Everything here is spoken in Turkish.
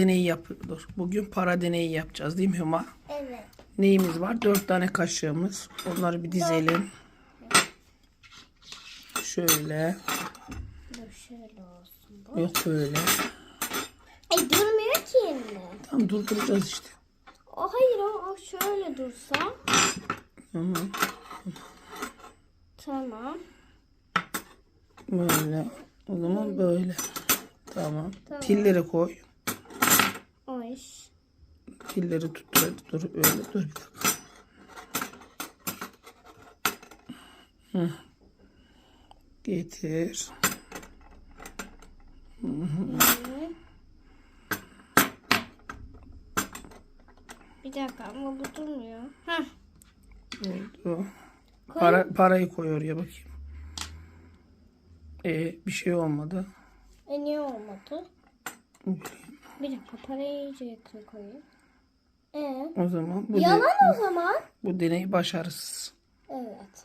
Deneyi yapıyoruz. Bugün para deneyi yapacağız değil mi Hüma? Evet. Neyimiz var? Dört tane kaşığımız. Onları bir dizelim. Şöyle. Şöyle olsun bu. Yok böyle. Ay durmuyor ki yerine. Tamam durduracağız işte. O hayır o, o şöyle dursa. Tamam. Tamam. Böyle. O zaman böyle. Tamam. Tamam. Pilleri koy. Pilleri tuttur. Hadi dur öyle. Dur bir dakika. Hı. Getir. Bir dakika ama bu durmuyor. Heh. Oldu. Para, parayı koy oraya bakayım. Ee, bir şey olmadı. E niye olmadı? Bir dakika parayı iyice yakın koyayım. E O zaman bu, de- yalan o zaman. bu deney başarısız. Evet.